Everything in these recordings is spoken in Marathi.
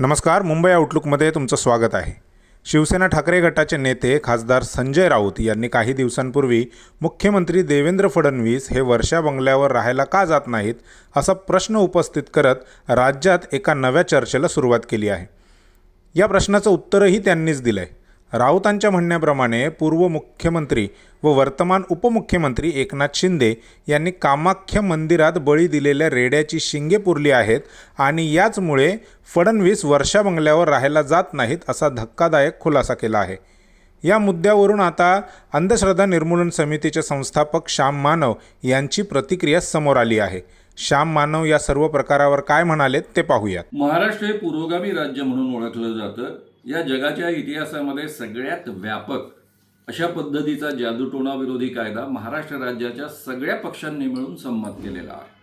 नमस्कार मुंबई आउटलुकमध्ये तुमचं स्वागत आहे. शिवसेना ठाकरे गटाचे नेते खासदार संजय राऊत यांनी काही दिवसांपूर्वी मुख्यमंत्री देवेंद्र फडणवीस हे वर्षा बंगल्यावर राहायला का जात नाहीत असा प्रश्न उपस्थित करत राज्यात एका नव्या चर्चेला सुरुवात केली आहे. या प्रश्नाचं उत्तरही त्यांनीच दिलं आहे राऊतांच्या म्हणण्याप्रमाणे पूर्व मुख्यमंत्री व वर्तमान उपमुख्यमंत्री एकनाथ शिंदे यांनी कामाख्या मंदिरात बळी दिलेल्या रेड्याची शिंगे पुरली आहेत आणि याचमुळे फडणवीस वर्षा बंगल्यावर राहायला जात नाहीत असा धक्कादायक खुलासा केला आहे. या मुद्द्यावरून आता अंधश्रद्धा निर्मूलन समितीचे संस्थापक श्याम मानव यांची प्रतिक्रिया समोर आली आहे. श्याम मानव या सर्व प्रकारावर काय म्हणालेत ते पाहूयात. महाराष्ट्र हे पुरोगामी राज्य म्हणून ओळखलं जातं. या जगाच्या इतिहासामध्ये सगळ्यात व्यापक अशा पद्धतीचा जादूटोणा विरोधी कायदा महाराष्ट्र राज्याच्या सगळ्या पक्षांनी मिळून संमत केलेला आहे.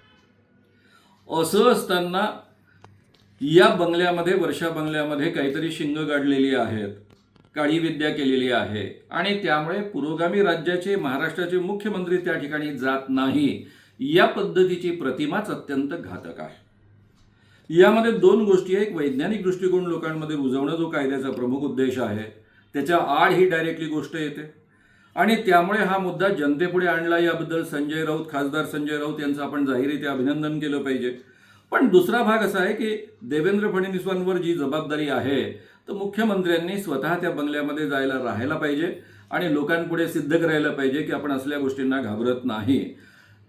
असं असताना या बंगल्यामध्ये वर्षा बंगल्यामध्ये काहीतरी शिंग गाडलेली आहेत काळी विद्या केलेली आहे आणि त्यामुळे पुरोगामी राज्याचे महाराष्ट्राचे मुख्यमंत्री त्या ठिकाणी जात नाही या पद्धतीची प्रतिमाच अत्यंत घातक आहे. यामध्ये दोन गोष्टी आहे एक वैज्ञानिक दृष्टिकोन लोकांमध्ये रुजवणं जो कायद्याचा प्रमुख उद्देश आहे त्याच्या आड ही डायरेक्टली गोष्ट येते. आणि त्यामुळे हा मुद्दा जनतेपुढे आणला याबद्दल संजय राऊत खासदार संजय राऊत यांचं आपण जाहीररित्या अभिनंदन केलं पाहिजे. पण दुसरा भाग असा आहे की देवेंद्र फडणवीसांवर जी जबाबदारी आहे तर मुख्यमंत्र्यांनी स्वतः त्या बंगल्यामध्ये जायला राहायला पाहिजे आणि लोकांपुढे सिद्ध करायला पाहिजे की आपण असल्या गोष्टींना घाबरत नाही.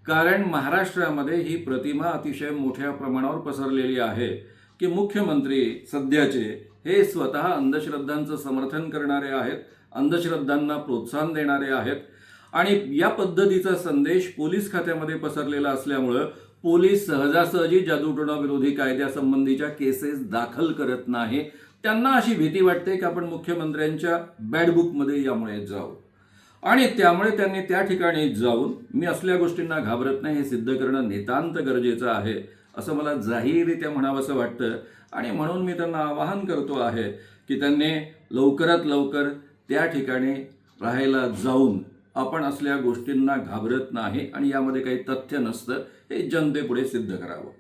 कारण महाराष्ट्रामध्ये ही प्रतिमा अतिशय मोठ्या प्रमाणावर पसरलेली आहे की मुख्यमंत्री सध्याचे हे स्वतः अंधश्रद्धांचं समर्थन करणारे आहेत अंधश्रद्धांना प्रोत्साहन देणारे आहेत. आणि या पद्धतीचा संदेश पोलीस खात्यामध्ये पसरलेला असल्यामुळं पोलीस सहजासहजी जादूटोणाविरोधी कायद्यासंबंधीच्या केसेस दाखल करत नाही. त्यांना अशी भीती वाटते की आपण मुख्यमंत्र्यांच्या बॅड बुकमध्ये यामुळे जाऊ. आणि त्यामुळे त्यांनी त्या ठिकाणी जाऊन मी असल्या गोष्टींना घाबरत नाही हे सिद्ध करणं नितांत गरजेचं आहे असं मला जाहीररित्या म्हणावंसं वाटतं. आणि म्हणून मी त्यांना आवाहन करतो आहे की त्यांनी लवकरात लवकर त्या ठिकाणी राहायला जाऊन आपण असल्या गोष्टींना घाबरत नाही आणि यामध्ये काही तथ्य नसतं हे जनतेपुढे सिद्ध करावं.